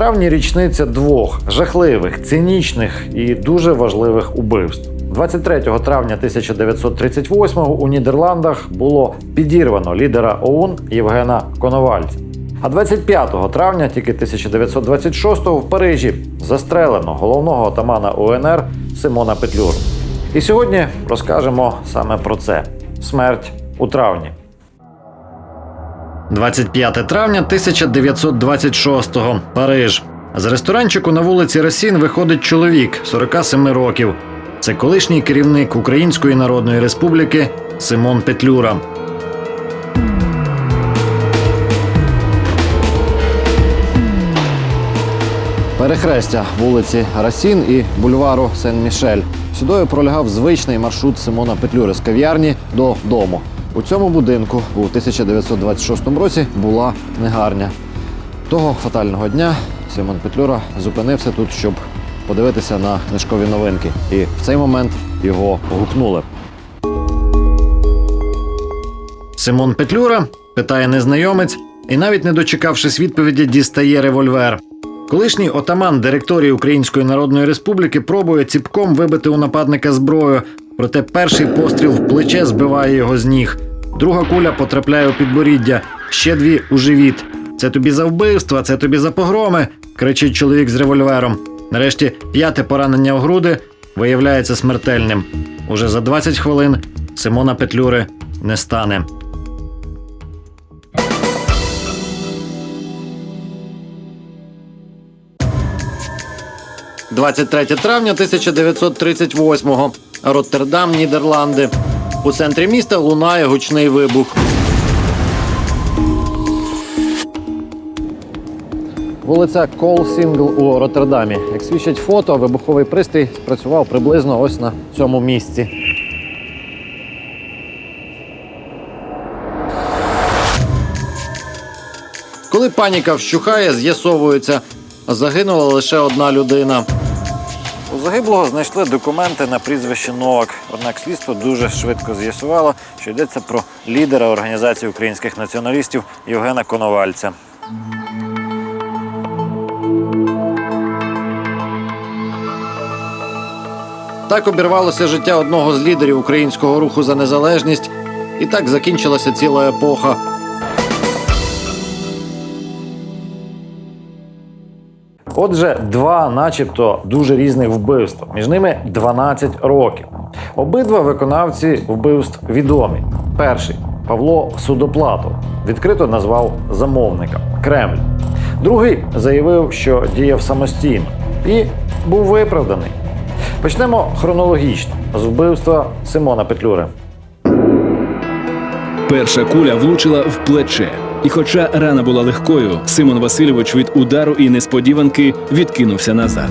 Травні річниця двох жахливих, цинічних і дуже важливих убивств. 23 травня 1938-го у Нідерландах було підірвано лідера ОУН Євгена Коновальця. А 25 травня, тільки 1926-го, в Парижі застрелено головного отамана УНР Симона Петлюру. І сьогодні розкажемо саме про це: смерть у травні. 25 травня 1926-го. Париж. З ресторанчику на вулиці Росін виходить чоловік 47 років. Це колишній керівник Української Народної Республіки Симон Петлюра. Перехрестя вулиці Расін і бульвару Сен-Мішель. Сюдою пролягав звичний маршрут Симона Петлюри з кав'ярні до дому. У цьому будинку у 1926 році була книгарня. Того фатального дня Симон Петлюра зупинився тут, щоб подивитися на книжкові новинки. І в цей момент його гукнули. Симон Петлюра питає незнайомець і, навіть не дочекавшись відповіді, дістає револьвер. Колишній отаман директорії Української Народної Республіки пробує ціпком вибити у нападника зброю, проте перший постріл в плече збиває його з ніг. Друга куля потрапляє у підборіддя, ще дві у живіт. Це тобі за вбивство, це тобі за погроми, кричить чоловік з револьвером. Нарешті п'яте поранення у груди виявляється смертельним. Уже за 20 хвилин Симона Петлюри не стане. – 23 травня 1938-го. Роттердам, Нідерланди. У центрі міста лунає гучний вибух. Вулиця Кол Сінгл у Роттердамі. Як свідчать фото, вибуховий пристрій спрацював приблизно ось на цьому місці. Коли паніка вщухає, з'ясовується, загинула лише одна людина. У загиблого знайшли документи на прізвище Новак. Однак слідство дуже швидко з'ясувало, що йдеться про лідера організації українських націоналістів Євгена Коновальця. Так обірвалося життя одного з лідерів українського руху за незалежність, і так закінчилася ціла епоха. Отже, два, начебто, дуже різних вбивства. Між ними 12 років. Обидва виконавці вбивств відомі. Перший Павло Судоплатов відкрито назвав замовника Кремль. Другий заявив, що діяв самостійно і був виправданий. Почнемо хронологічно з вбивства Симона Петлюри. Перша куля влучила в плече. І хоча рана була легкою, Симон Васильович від удару і несподіванки відкинувся назад.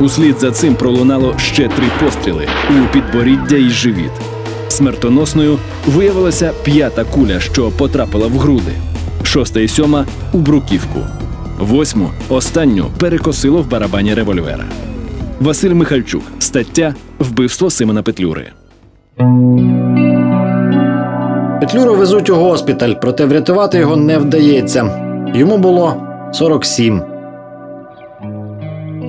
Услід за цим пролунало ще три постріли у підборіддя і живіт. Смертоносною виявилася п'ята куля, що потрапила в груди, шоста і сьома у бруківку. Восьму останню перекосило в барабані револьвера. Василь Михальчук. Стаття Вбивство Симона Петлюри. Петлюру везуть у госпіталь, проте врятувати його не вдається. Йому було 47.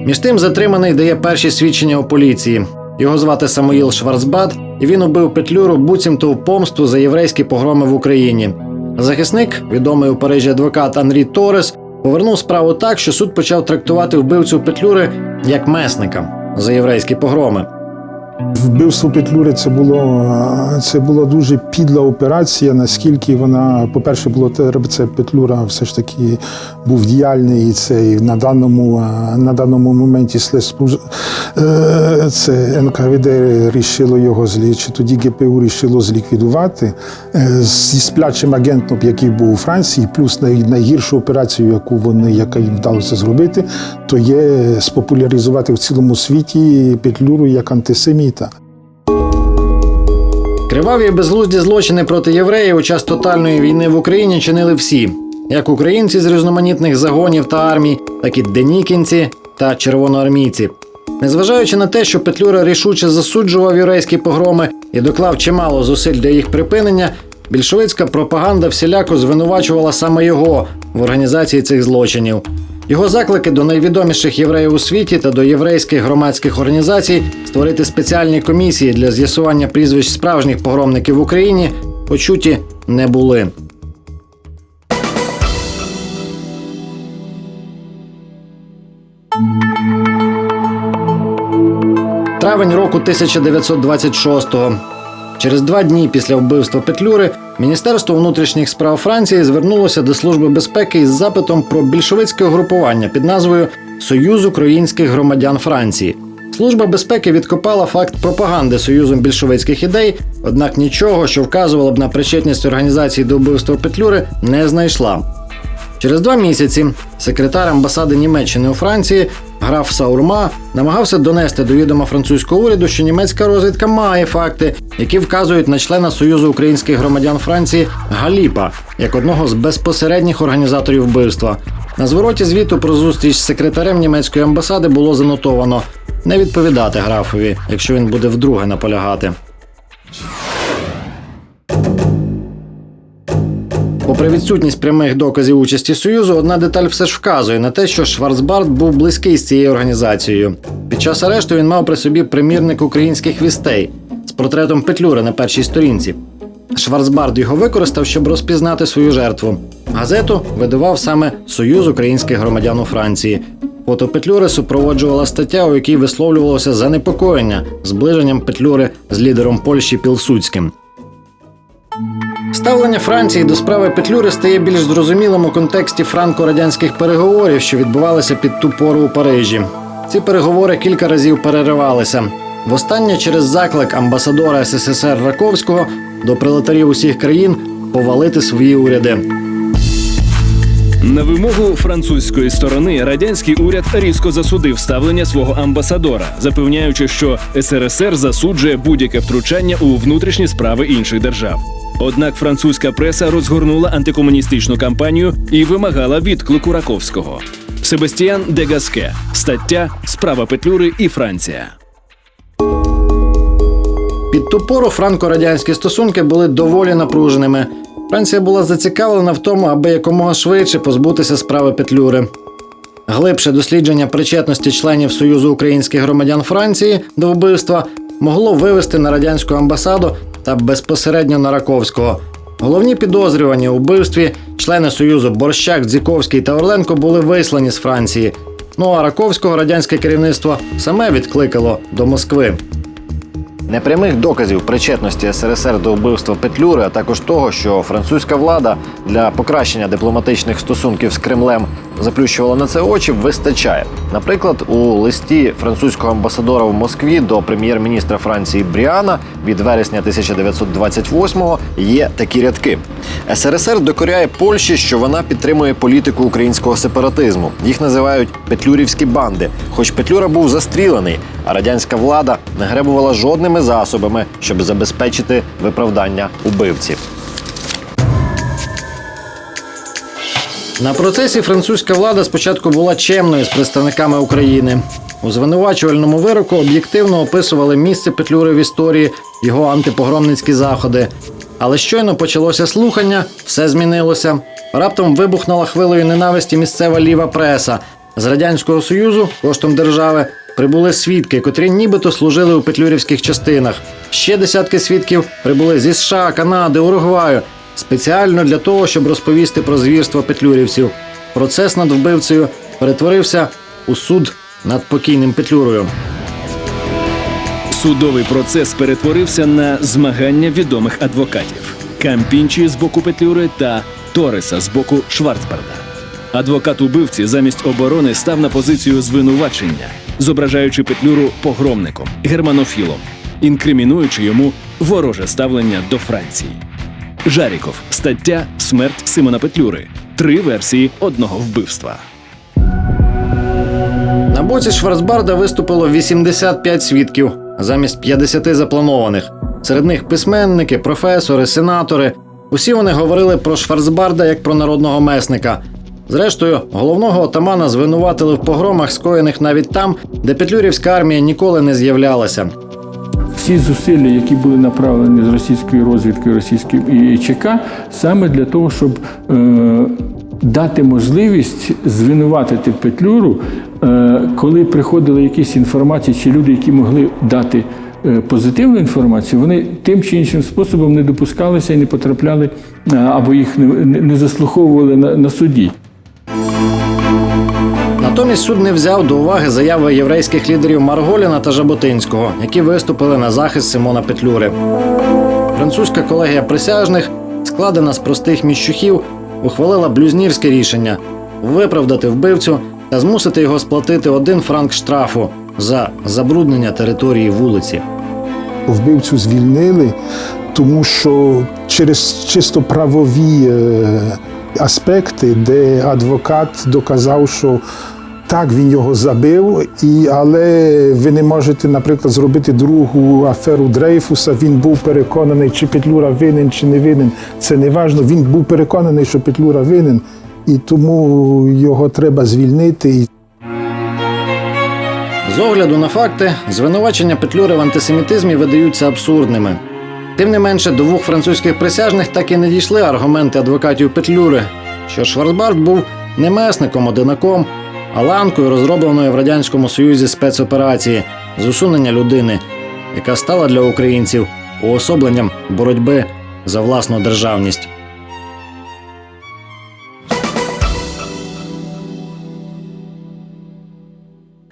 Між тим затриманий дає перші свідчення у поліції. Його звати Самуїл Шварцбат, і він убив Петлюру буцімто в помсту за єврейські погроми в Україні. Захисник, відомий у Парижі адвокат Анрі Торес, повернув справу так, що суд почав трактувати вбивцю Петлюри як месника за єврейські погроми. Вбивство Петлюри це було це була дуже підла операція. Наскільки вона, по-перше, було це Петлюра все ж таки був діяльний і це і на даному на даному моменті слідство е, це НКВД рішило його злі, чи тоді ГПУ рішило зліквідувати Е, зі сплячим агентом, який був у Франції, плюс найгіршу операцію, яку вони яка їм вдалося зробити, то є спопуляризувати в цілому світі Петлюру як антисеміта. Криваві і безглузді злочини проти євреїв у час тотальної війни в Україні чинили всі, як українці з різноманітних загонів та армій, так і денікінці та червоноармійці. Незважаючи на те, що Петлюра рішуче засуджував єврейські погроми і доклав чимало зусиль для їх припинення, більшовицька пропаганда всіляко звинувачувала саме його в організації цих злочинів. Його заклики до найвідоміших євреїв у світі та до єврейських громадських організацій створити спеціальні комісії для з'ясування прізвищ справжніх погромників в Україні почуті не були. Травень року 1926-го. Через два дні після вбивства Петлюри Міністерство внутрішніх справ Франції звернулося до Служби безпеки із запитом про більшовицьке угрупування під назвою Союз українських громадян Франції. Служба безпеки відкопала факт пропаганди Союзом більшовицьких ідей, однак нічого, що вказувало б на причетність організації до вбивства Петлюри, не знайшла. Через два місяці секретар амбасади Німеччини у Франції граф Саурма намагався донести до відома французького уряду, що німецька розвідка має факти, які вказують на члена Союзу українських громадян Франції Галіпа як одного з безпосередніх організаторів вбивства. На звороті звіту про зустріч з секретарем німецької амбасади було занотовано не відповідати графові, якщо він буде вдруге наполягати. Попри відсутність прямих доказів участі Союзу, одна деталь все ж вказує на те, що Шварцбард був близький з цією організацією. Під час арешту він мав при собі примірник українських вістей з портретом Петлюри на першій сторінці. Шварцбард його використав, щоб розпізнати свою жертву. Газету видавав саме Союз українських громадян у Франції. Фото Петлюри супроводжувала стаття, у якій висловлювалося занепокоєння зближенням Петлюри з лідером Польщі Пілсуцьким. Ставлення Франції до справи Петлюри стає більш зрозумілим у контексті франко-радянських переговорів, що відбувалися під ту пору у Парижі. Ці переговори кілька разів переривалися. Востаннє через заклик амбасадора СССР Раковського до прилетарів усіх країн повалити свої уряди. На вимогу французької сторони радянський уряд різко засудив ставлення свого амбасадора, запевняючи, що СРСР засуджує будь-яке втручання у внутрішні справи інших держав. Однак французька преса розгорнула антикомуністичну кампанію і вимагала відклику Раковського. Себастьян де Гаске, стаття Справа Петлюри і Франція. Під ту пору франко-радянські стосунки були доволі напруженими. Франція була зацікавлена в тому, аби якомога швидше позбутися справи Петлюри. Глибше дослідження причетності членів Союзу українських громадян Франції до вбивства могло вивести на радянську амбасаду та безпосередньо на Раковського. Головні підозрювані у вбивстві члени Союзу Борщак, Дзіковський та Орленко були вислані з Франції. Ну а Раковського радянське керівництво саме відкликало до Москви. Непрямих доказів причетності СРСР до вбивства Петлюри, а також того, що французька влада для покращення дипломатичних стосунків з Кремлем заплющувала на це очі, вистачає. Наприклад, у листі французького амбасадора в Москві до прем'єр-міністра Франції Бріана від вересня 1928-го є такі рядки: СРСР докоряє Польщі, що вона підтримує політику українського сепаратизму. Їх називають петлюрівські банди. Хоч Петлюра був застрілений, а радянська влада не гребувала жодними засобами, щоб забезпечити виправдання убивці. На процесі французька влада спочатку була чемною з представниками України. У звинувачувальному вироку об'єктивно описували місце Петлюри в історії, його антипогромницькі заходи. Але щойно почалося слухання, все змінилося. Раптом вибухнула хвилею ненависті місцева ліва преса. З радянського союзу коштом держави прибули свідки, котрі нібито служили у петлюрівських частинах. Ще десятки свідків прибули зі США, Канади, Уругваю спеціально для того, щоб розповісти про звірство петлюрівців. Процес над вбивцею перетворився у суд над покійним Петлюрою. Судовий процес перетворився на змагання відомих адвокатів: Кампінчі з боку Петлюри та Тореса з боку Шварцбарда. Адвокат убивці замість оборони став на позицію звинувачення, зображаючи Петлюру погромником, германофілом, інкримінуючи йому вороже ставлення до Франції. Жаріков стаття Смерть Симона Петлюри. Три версії одного вбивства. На боці Шварцбарда виступило 85 свідків замість 50 запланованих. Серед них письменники, професори, сенатори. Усі вони говорили про Шварцбарда як про народного месника. Зрештою, головного отамана звинуватили в погромах, скоєних навіть там, де петлюрівська армія ніколи не з'являлася. Всі зусилля, які були направлені з російської розвідки, російської ЧК, саме для того, щоб е, дати можливість звинуватити Петлюру, е, коли приходили якісь інформації, чи люди, які могли дати е, позитивну інформацію, вони тим чи іншим способом не допускалися і не потрапляли е, або їх не заслуховували на, на суді. Натомість суд не взяв до уваги заяви єврейських лідерів Марголіна та Жаботинського, які виступили на захист Симона Петлюри. Французька колегія присяжних, складена з простих міщухів, ухвалила блюзнірське рішення виправдати вбивцю та змусити його сплатити один франк штрафу за забруднення території вулиці. Вбивцю звільнили, тому що через чисто правові е, аспекти, де адвокат доказав, що так він його забив, і, але ви не можете, наприклад, зробити другу аферу Дрейфуса. Він був переконаний, чи Петлюра винен, чи не винен. Це не важливо. Він був переконаний, що Петлюра винен, і тому його треба звільнити. З огляду на факти, звинувачення Петлюри в антисемітизмі видаються абсурдними. Тим не менше, до двох французьких присяжних так і не дійшли аргументи адвокатів Петлюри, що Шварцбарт був не месником одинаком, ланкою розробленої в Радянському Союзі спецоперації з усунення людини, яка стала для українців уособленням боротьби за власну державність.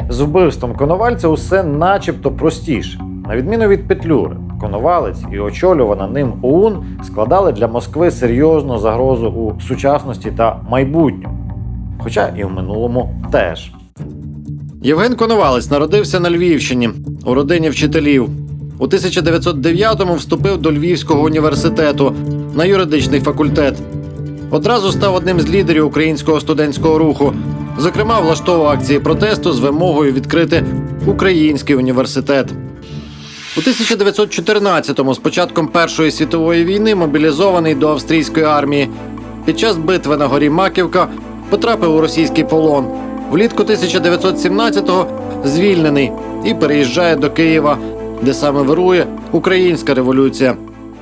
З вбивством Коновальця усе начебто простіше. На відміну від Петлюри, Коновалець і очолювана ним ОУН складали для Москви серйозну загрозу у сучасності та майбутньому. Хоча і в минулому теж. Євген Коновалець народився на Львівщині у родині вчителів. У 1909-му вступив до Львівського університету на юридичний факультет. Одразу став одним з лідерів українського студентського руху. Зокрема, влаштовував акції протесту з вимогою відкрити український університет. У 1914-му, з початком Першої світової війни, мобілізований до австрійської армії. Під час битви на горі Маківка потрапив у російський полон. Влітку 1917-го звільнений і переїжджає до Києва, де саме вирує українська революція.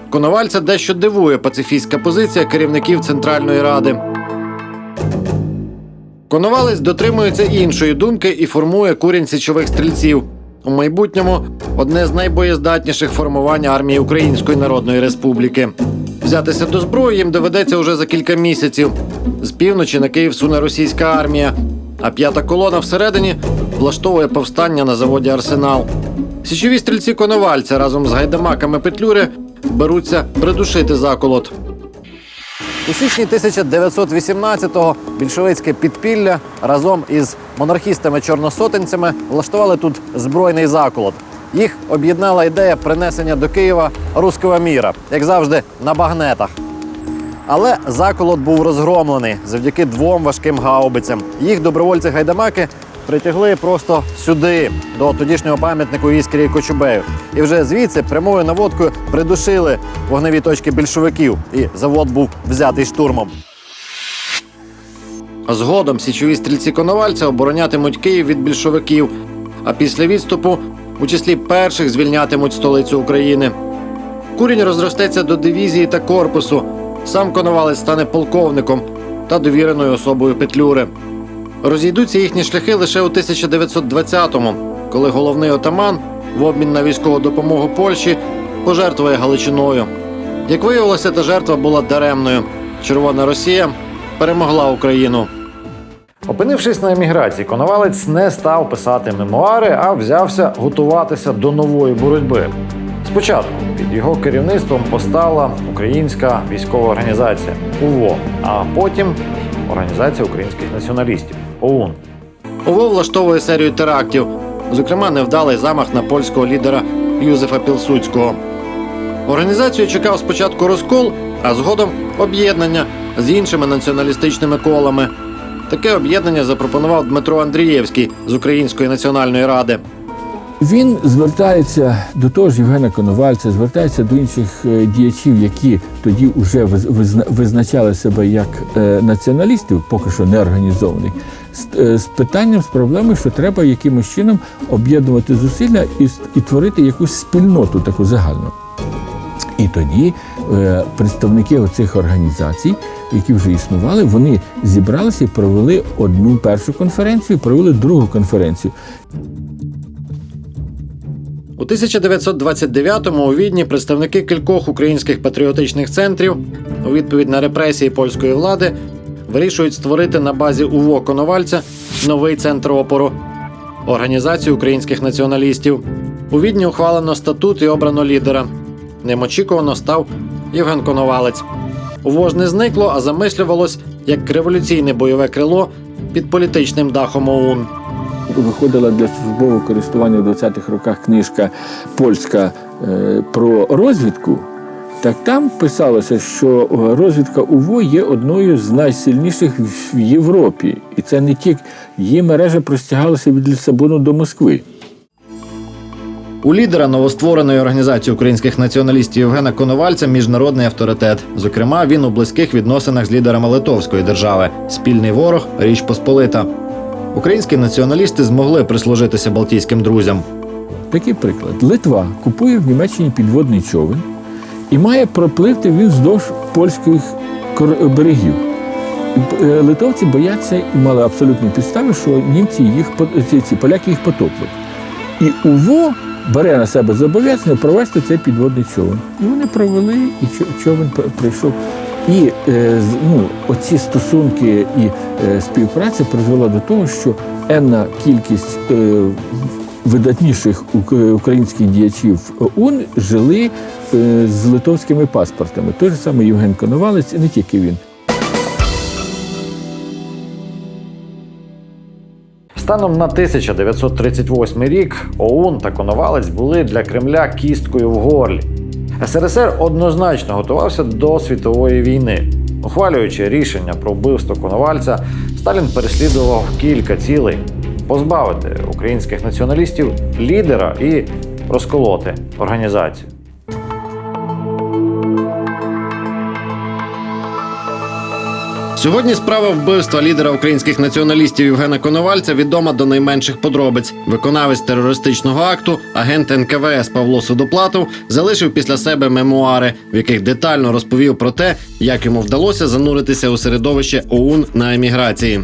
Коновальця дещо дивує пацифістська позиція керівників Центральної Ради. Коновалець дотримується іншої думки і формує курінь січових стрільців. У майбутньому одне з найбоєздатніших формувань армії Української Народної Республіки. Взятися до зброї їм доведеться уже за кілька місяців. З півночі на Київ суне російська армія, а п'ята колона всередині влаштовує повстання на заводі Арсенал. Січові стрільці Коновальця разом з гайдамаками Петлюри беруться придушити заколот. У січні 1918-го більшовицьке підпілля разом із монархістами-чорносотенцями влаштували тут збройний заколот. Їх об'єднала ідея принесення до Києва руського міра, як завжди, на багнетах. Але заколот був розгромлений завдяки двом важким гаубицям. Їх добровольці-гайдамаки притягли просто сюди, до тодішнього пам'ятнику Іскрі Кочубею. І вже звідси прямою наводкою придушили вогневі точки більшовиків, і завод був взятий штурмом. Згодом січові стрільці Коновальця оборонятимуть Київ від більшовиків, а після відступу у числі перших звільнятимуть столицю України. Курінь розростеться до дивізії та корпусу. Сам Коновалець стане полковником та довіреною особою Петлюри. Розійдуться їхні шляхи лише у 1920-му, коли головний отаман в обмін на військову допомогу Польщі пожертвує Галичиною. Як виявилося, та жертва була даремною. Червона Росія перемогла Україну. Опинившись на еміграції, Коновалець не став писати мемуари, а взявся готуватися до нової боротьби. Спочатку під його керівництвом постала Українська військова організація УВО, а потім Організація українських націоналістів ОУН. ОВО влаштовує серію терактів, зокрема, невдалий замах на польського лідера Юзефа Пілсудського. Організацію чекав спочатку розкол, а згодом об'єднання з іншими націоналістичними колами. Таке об'єднання запропонував Дмитро Андрієвський з Української національної ради. Він звертається до того ж Євгена Коновальця, звертається до інших е, діячів, які тоді вже визначали себе як е, націоналістів, поки що не організованих, з, е, питанням, з проблемою, що треба якимось чином об'єднувати зусилля і, і творити якусь спільноту таку загальну. І тоді е, представники оцих організацій, які вже існували, вони зібралися і провели одну першу конференцію, провели другу конференцію. У 1929-му у Відні представники кількох українських патріотичних центрів у відповідь на репресії польської влади вирішують створити на базі УВО Коновальця новий центр опору організацію українських націоналістів. У Відні ухвалено статут і обрано лідера. Ним очікувано став Євген Коновалець. УВО ж не зникло, а замислювалось як революційне бойове крило під політичним дахом ОУН. Виходила для службового користування в 20-х роках книжка польська е, про розвідку. Так там писалося, що розвідка УВО є одною з найсильніших в Європі. І це не тільки її мережа простягалася від Лісабону до Москви. У лідера новоствореної організації українських націоналістів Євгена Коновальця міжнародний авторитет. Зокрема, він у близьких відносинах з лідерами Литовської держави. Спільний ворог Річ Посполита. Українські націоналісти змогли прислужитися балтійським друзям. Такий приклад: Литва купує в Німеччині підводний човен і має пропливти він вздовж польських берегів. Е, Литовці бояться і мали абсолютні підстави, що німці їх по- ці, поляки їх потоплять. І УВО бере на себе зобов'язання провести цей підводний човен. І вони провели, і чо- човен пр- прийшов. І е, ну, оці стосунки і е, співпраця призвела до того, що енна кількість е, видатніших українських діячів ОУН жили з литовськими паспортами. Той же самий Євген Коновалець, і не тільки він. Станом на 1938 рік ОУН та Коновалець були для Кремля кісткою в горлі. СРСР однозначно готувався до світової війни. Ухвалюючи рішення про вбивство Коновальця, Сталін переслідував кілька цілей: позбавити українських націоналістів лідера і розколоти організацію. Сьогодні справа вбивства лідера українських націоналістів Євгена Коновальця відома до найменших подробиць. Виконавець терористичного акту, агент НКВС Павло Судоплатов залишив після себе мемуари, в яких детально розповів про те, як йому вдалося зануритися у середовище ОУН на еміграції.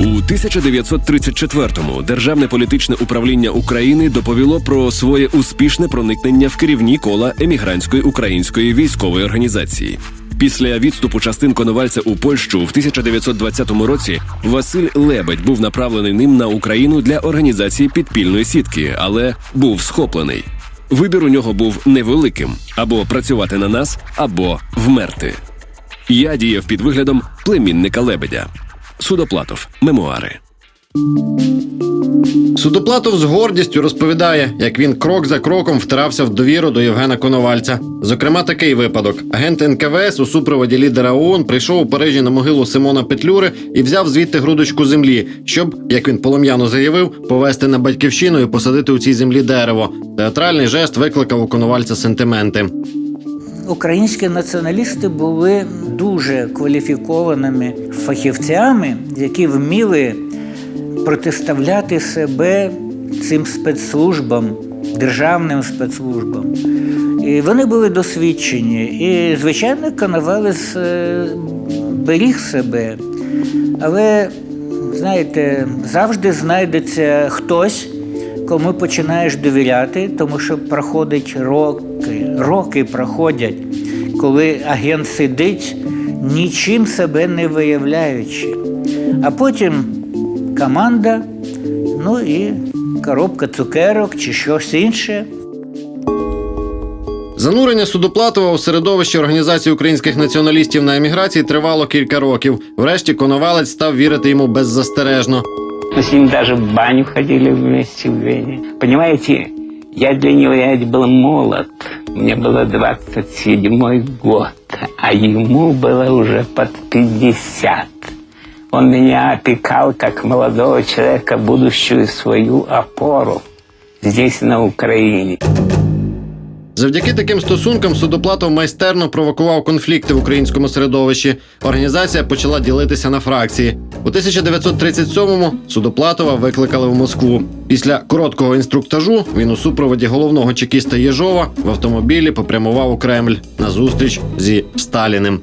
У 1934-му Державне політичне управління України доповіло про своє успішне проникнення в керівні кола емігрантської української військової організації. Після відступу частин Коновальця у Польщу в 1920 році Василь Лебедь був направлений ним на Україну для організації підпільної сітки, але був схоплений. Вибір у нього був невеликим: або працювати на нас, або вмерти. Я діяв під виглядом племінника Лебедя. Судоплатов. Мемуари. Судоплатов з гордістю розповідає, як він крок за кроком втирався в довіру до Євгена Коновальця. Зокрема, такий випадок: агент НКВС у супроводі лідера ООН прийшов у Парижі на могилу Симона Петлюри і взяв звідти грудочку землі, щоб, як він полум'яно заявив, повести на батьківщину і посадити у цій землі дерево. Театральний жест викликав у Коновальця сентименти. Українські націоналісти були дуже кваліфікованими фахівцями, які вміли протиставляти себе цим спецслужбам, державним спецслужбам. І вони були досвідчені. І, звичайно, Коновалець е, беріг себе. Але, знаєте, завжди знайдеться хтось, кому починаєш довіряти, тому що проходять роки, роки проходять, коли агент сидить, нічим себе не виявляючи. А потім команда, ну і коробка цукерок чи щось інше. Занурення Судоплатова у середовище організації українських націоналістів на еміграції тривало кілька років. Врешті Коновалець став вірити йому беззастережно. Мы с ним даже в баню ходили вместе в Вене. Понимаете, я для него я ведь был молод. Мне было 27 год, а ему было уже под 50. Он меня опекал как молодого человека, будущую свою опору здесь, на Украине. Завдяки таким стосункам Судоплатов майстерно провокував конфлікти в українському середовищі. Організація почала ділитися на фракції. У 1937-му Судоплатова викликали в Москву. Після короткого інструктажу він у супроводі головного чекіста Єжова в автомобілі попрямував у Кремль на зустріч зі Сталіним.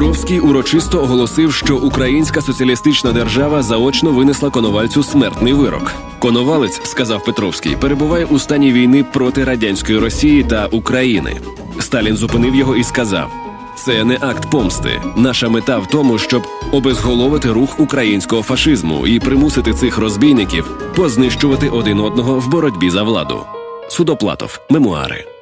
Петровський урочисто оголосив, що українська соціалістична держава заочно винесла коновальцю смертний вирок. Коновалець, сказав Петровський, перебуває у стані війни проти радянської Росії та України. Сталін зупинив його і сказав: це не акт помсти. Наша мета в тому, щоб обезголовити рух українського фашизму і примусити цих розбійників познищувати один одного в боротьбі за владу. Судоплатов, мемуари.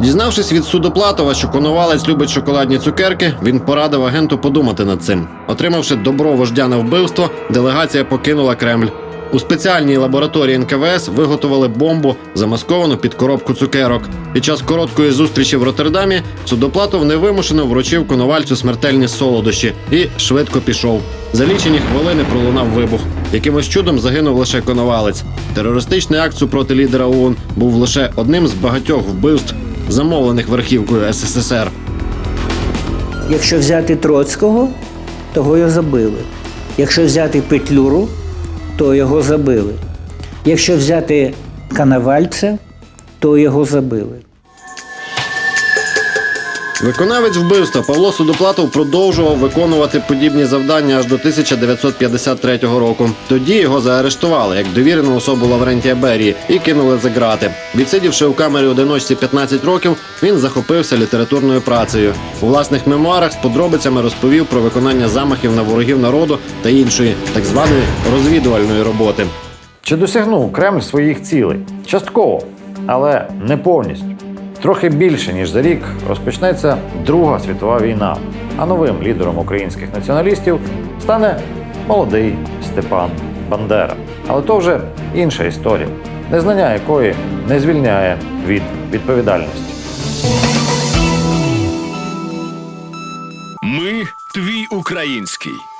Дізнавшись від судоплатова, що коновалець любить шоколадні цукерки, він порадив агенту подумати над цим. Отримавши добро вождя на вбивство, делегація покинула Кремль. У спеціальній лабораторії НКВС виготовили бомбу, замасковану під коробку цукерок. Під час короткої зустрічі в Роттердамі судоплатов невимушено вручив коновальцю смертельні солодощі і швидко пішов. За лічені хвилини пролунав вибух. Якимось чудом загинув лише коновалець. Терористичний акт супроти лідера ОУН був лише одним з багатьох вбивств, замовлених верхівкою СССР. Якщо взяти Троцького, того його забили. Якщо взяти Петлюру, то його забили. Якщо взяти Канавальця, то його забили. Виконавець вбивства Павло Судоплатов продовжував виконувати подібні завдання аж до 1953 року. Тоді його заарештували як довірену особу Лаврентія Берії і кинули за грати. Відсидівши у камері одиночці 15 років, він захопився літературною працею. У власних мемуарах з подробицями розповів про виконання замахів на ворогів народу та іншої так званої розвідувальної роботи. Чи досягнув Кремль своїх цілей? Частково, але не повністю. Трохи більше ніж за рік розпочнеться Друга світова війна, а новим лідером українських націоналістів стане молодий Степан Бандера. Але то вже інша історія, незнання якої не звільняє від відповідальності. Ми твій український.